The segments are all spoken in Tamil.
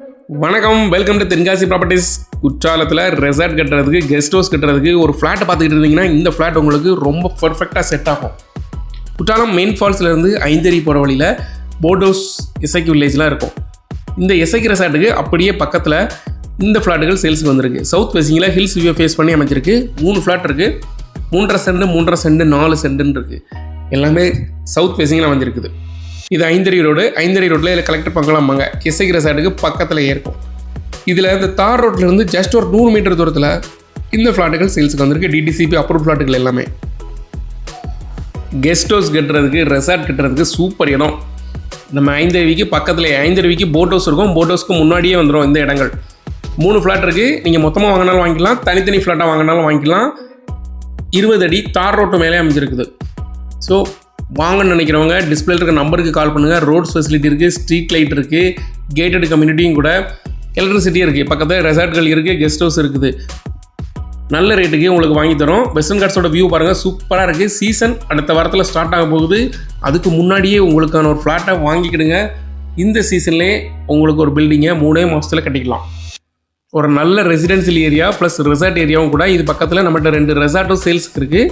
வணக்கம் வெல்கம் டு தென்காசி ப்ராப்பர்ட்டிஸ் குற்றாலத்தில் ரெசார்ட் கட்டுறதுக்கு கெஸ்ட் ஹவுஸ் கட்டுறதுக்கு ஒரு ஃப்ளாட்டை பார்த்துக்கிட்டு இருந்தீங்கன்னா இந்த ஃப்ளாட் உங்களுக்கு ரொம்ப பர்ஃபெக்டாக செட் ஆகும். குற்றாலம் மெயின் ஃபால்ஸ்லேருந்து ஐந்தேரி போகிற வழியில் போட் ஹவுஸ் இசைக்கு வில்லேஜ்லாம் இருக்கும். இந்த இசைக்கு ரெசார்ட்டுக்கு அப்படியே பக்கத்தில் இந்த ஃப்ளாட்டுகள் சேல்ஸுக்கு வந்திருக்கு. சவுத் வெஸ்டிங்கில் ஹில்ஸ் வியூ ஃபேஸ் பண்ணி அமைஞ்சிருக்கு. மூணு ஃப்ளாட் இருக்குது மூன்றரை சென்ட் மூன்றரை சென்ட் நாலு சென்ட்டுன்னு இருக்குது எல்லாமே சவுத் ஃபேஸிங்கில் அமைஞ்சிருக்குது. இது ஐந்தரி ரோடு ஐந்தறி ரோட்டில் இதில் கலெக்டர் பங்களாம்பாங்க. இசைக்கு ரெசார்ட்டுக்கு பக்கத்துலேயே இருக்கும் இதில் இந்த தார் ரோட்லேருந்து ஜஸ்ட் ஒரு நூறு மீட்டர் தூரத்தில் இந்த ஃப்ளாட்டுகள் சேல்ஸுக்கு வந்திருக்கு. டிடிசிபி அப்ரூவ் ஃப்ளாட்டுகள் எல்லாமே. கெஸ்ட் ஹவுஸ் கட்டுறதுக்கு ரெசார்ட் கட்டுறதுக்கு சூப்பர் இடம். நம்ம ஐந்தருவிக்கு பக்கத்தில் ஐந்தருவிக்கு போட் ஹவுஸ் இருக்கும். போட் ஹவுஸ்க்கு முன்னாடியே வந்துடும் இந்த இடங்கள். மூணு ஃப்ளாட் இருக்குது நீங்கள் மொத்தமாக வாங்கினாலும் வாங்கிக்கலாம். தனித்தனி ஃப்ளாட்டாக வாங்கினாலும் வாங்கிக்கலாம். இருபது அடி தார் ரோட்டு மேலே அமைஞ்சிருக்குது. ஸோ வாங்கன்னு நினைக்கிறவங்க டிஸ்பிளே இருக்க நம்பருக்கு கால் பண்ணுங்கள் ரோட்ஸ் ஃபெசிலிட்டி இருக்குது ஸ்ட்ரீட் லைட் இருக்குது கேட்டட் கம்யூனிட்டியும் கூட எலக்ட்ரிசிட்டி இருக்குது பக்கத்தில் ரெசார்ட்கள் இருக்குது கெஸ்ட் ஹவுஸ் இருக்குது. நல்ல ரேட்டுக்கு உங்களுக்கு வாங்கி தரோம். வெஸ்டர்ன் கார்ட்ஸோட வியூ பாருங்கள் சூப்பராக இருக்குது சீசன் அடுத்த வாரத்தில் ஸ்டார்ட் ஆக போகுது. அதுக்கு முன்னாடியே உங்களுக்கான ஒரு ஃப்ளாட்டை வாங்கிக்கிடுங்க. இந்த சீசன்லேயே உங்களுக்கு ஒரு பில்டிங்கை மூணே மாதத்தில் கட்டிக்கலாம். ஒரு நல்ல ரெசிடென்சியல் ஏரியா ப்ளஸ் ரெசார்ட் ஏரியாவும் கூட இது பக்கத்தில் நம்மகிட்ட ரெண்டு ரெசார்ட்டும் சேல்ஸுக்கு இருக்குது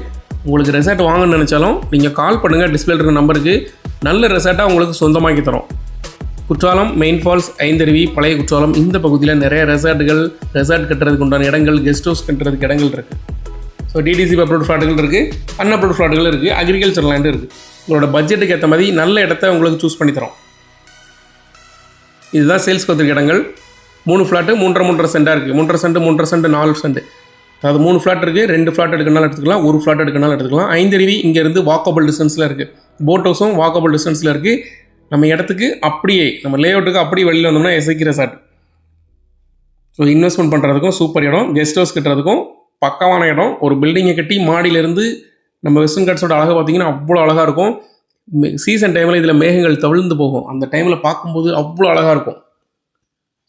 உங்களுக்கு ரெசார்ட் வாங்கணும்னு நினச்சாலும் நீங்கள் கால் பண்ணுங்கள் டிஸ்பிளே இருக்கிற நம்பருக்கு நல்ல ரெசார்ட்டாக உங்களுக்கு சொந்தமாக்கி தரோம். குற்றாலம் மெயின் ஃபால்ஸ் ஐந்தருவி பழைய குற்றாலம் இந்த பகுதியில் நிறைய ரெசார்ட்டுகள் ரெசார்ட் கட்டுறதுக்கு உண்டான இடங்கள் கெஸ்ட் ஹவுஸ் கட்டுறதுக்கு இடங்கள் இருக்குது ஸோ டிடிசி அப்ரூவ் ஃப்ளாட்டுகள் இருக்குது அன்அப்ரூவ் ஃப்ளாட்டுகள் இருக்குது அக்ரிகல்ச்சர் லேண்டு இருக்குது உங்களோட பட்ஜெட்டுக்கு ஏற்ற மாதிரி நல்ல இடத்த உங்களுக்கு சூஸ் பண்ணி தரோம். இதுதான் சேல்ஸ் வந்திருக்க இடங்கள். மூணு ஃப்ளாட்டு மூன்றரை மூன்றரை சென்டாக இருக்குது மூன்றரை சென்ட் மூன்றரை சென்ட் நாலு சென்ட் அதாவது மூணு ஃப்ளாட் இருக்குது ரெண்டு ஃப்ளாட் எடுக்கனாலும் எடுத்துக்கலாம் ஒரு ஃப்ளாட் எடுக்கனாலும் எடுத்துக்கலாம். ஐந்தருவி இங்கேருந்து வாக்கபிள் டிஸ்டன்ஸில் இருக்குது போட் ஹவுஸும் வாக்கபிள் டிஸ்டன்ஸில் இருக்குது நம்ம இடத்துக்கு அப்படியே நம்ம லே அவுட்டுக்கு அப்படியே வெளியில் வந்தோம்னா எஸ்ஐக்கு ரெசார்ட் ஸோ இன்வெஸ்ட்மெண்ட் பண்ணுறதுக்கும் சூப்பர் இடம். கெஸ்ட் ஹவுஸ் கட்டுறதுக்கும் பக்கமான இடம். ஒரு பில்டிங்கை கட்டி மாடியிலேருந்து நம்ம வெஸ்டர்ன் காட்ஸோட அழகாக பார்த்தீங்கன்னா அவ்வளோ அழகாக இருக்கும். சீசன் டைமில் இதில் மேகங்கள் தவிழ்ந்து போகும். அந்த டைமில் பார்க்கும்போது அவ்வளோ அழகாக இருக்கும்.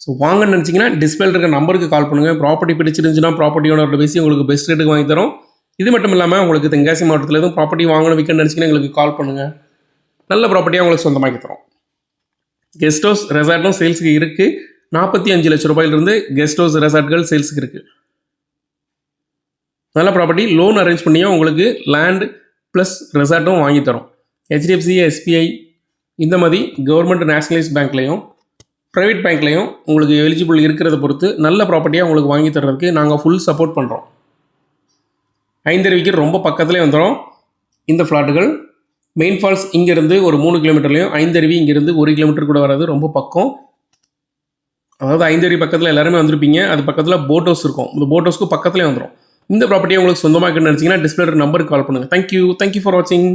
ஸோ வாங்கன்னு நினச்சிங்கன்னா டிஸ்பிளே இருக்க நம்பருக்கு கால் பண்ணுங்கள் ப்ராப்பர்ட்டி பிடிச்சிருந்துச்சுன்னா ப்ராப்பர்ட்டி ஓனர்கிட்ட பேசி உங்களுக்கு பெஸ்ட் ரேட்டுக்கு வாங்கி தரோம். இது மட்டும் இல்லாமல் உங்களுக்கு தென்காசி மாவட்டத்தில் எதுவும் ப்ராப்பர்ட்டி வாங்கணும் விற்கணும்னு நினச்சிங்கன்னா எங்களுக்கு கால் பண்ணுங்கள் நல்ல ப்ராப்பர்ட்டியாக உங்களுக்கு சொந்தமாக்கி தரோம். கெஸ்ட் ஹவுஸ் ரெசார்ட்டும் சேல்ஸுக்கு இருக்குது நாற்பத்தி அஞ்சு லட்ச ரூபாயிலிருந்து கெஸ்ட் ஹவுஸ் ரெசார்ட்கள் சேல்ஸுக்கு இருக்குது நல்ல ப்ராப்பர்ட்டி லோன் அரேஞ்ச் பண்ணியும் உங்களுக்கு லேண்ட் ப்ளஸ் ரெசார்ட்டும் வாங்கி தரோம். ஹெச்டிஎஃப்சி எஸ்பிஐ இந்த மாதிரி கவர்மெண்ட் நேஷனலைஸ் பேங்க்லேயும் ப்ரைவேட் பேங்க்லேயும் உங்களுக்கு எலிஜிபிள் இருக்கிறத பொறுத்து நல்ல ப்ராப்பர்ட்டியாக உங்களுக்கு வாங்கி தர்றதுக்கு நாங்கள் ஃபுல் சப்போர்ட் பண்ணுறோம் ஐந்தருவிக்கு ரொம்ப பக்கத்துலேயே வந்துடும் இந்த ஃப்ளாட்டுகள் மெயின் ஃபால்ஸ் இங்கேருந்து ஒரு மூணு கிலோமீட்டர்லையும் ஐந்தருவி இங்கேருந்து ஒரு கிலோமீட்டர் கூட வராது ரொம்ப பக்கம். அதாவது ஐந்தருவி பக்கத்தில் எல்லாருமே வந்திருப்பீங்க. அது பக்கத்தில் போட் ஹவுஸ் இருக்கும். இந்த போட் ஹவுஸ்க்கு பக்கத்துலேயே வந்துடும் இந்த ப்ராப்பர்ட்டியை உங்களுக்கு சொந்தமாக நினச்சிங்கன்னா டிஸ்பிளே நம்பருக்கு கால் பண்ணுங்கள் தேங்க்யூ தேங்க்யூ ஃபார் வாட்சிங்